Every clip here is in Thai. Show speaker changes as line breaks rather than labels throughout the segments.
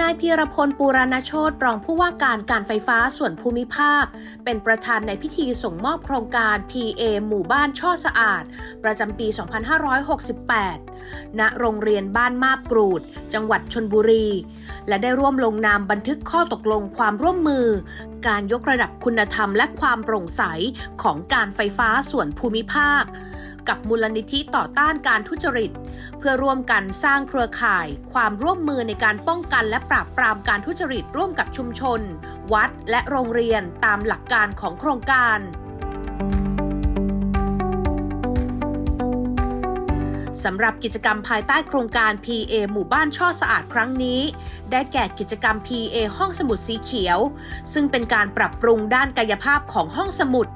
นายพีรพลปูรณโชตรองผู้ว่าการการไฟฟ้าส่วนภูมิภาค เป็นประธานในพิธีส่งมอบโครงการ PA หมู่บ้านช่อสะอาด ประจำปี 2568 ณ โรงเรียนบ้านมาบกรูด จังหวัดชนบุรี และได้ร่วมลงนามบันทึกข้อตกลงความร่วมมือ การยกระดับคุณธรรมและความโปร่งใสของการไฟฟ้าส่วนภูมิภาค กับมูลนิธิต่อต้านการทุจริต เพื่อร่วมกันสร้างเครือข่าย ความร่วมมือในการป้องกันและปราบปรามการทุจริตร่วมกับชุมชน วัดและโรงเรียนตามหลักการของโครงการสำหรับกิจกรรมภายใต้โครงการ PA หมู่บ้านช่อสะอาดครั้งนี้ ได้แก่กิจกรรม PA ห้องสมุดสีเขียว ซึ่งเป็นการปรับปรุงด้านกายภาพของห้องสมุด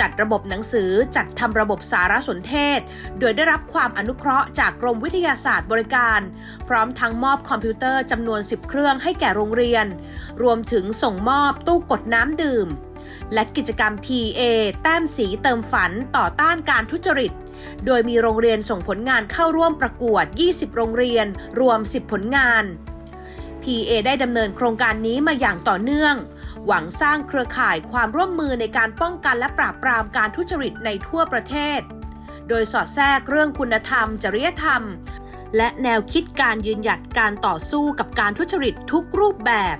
จัดระบบหนังสือจัดทำระบบสารสนเทศ โดยได้รับความอนุเคราะห์จากกรมวิทยาศาสตร์บริการ พร้อมทั้งมอบคอมพิวเตอร์จำนวน 10 เครื่องให้แก่โรงเรียน รวมถึงส่งมอบตู้กดน้ำดื่ม และกิจกรรม PA แต้มสีเติมฝันต่อต้านการทุจริต โดยมีโรงเรียนส่งผลงานเข้าร่วมประกวด 20 โรงเรียน รวม 10 ผลงาน PA ได้ดำเนินโครงการนี้มาอย่างต่อเนื่อง หวังสร้างเครือข่ายความร่วมมือในการป้องกันและปราบปรามการทุจริตในทั่วประเทศ โดยสอดแทรกเรื่องคุณธรรม จริยธรรม และแนวคิดการยืนหยัดการต่อสู้กับการทุจริตทุกรูปแบบ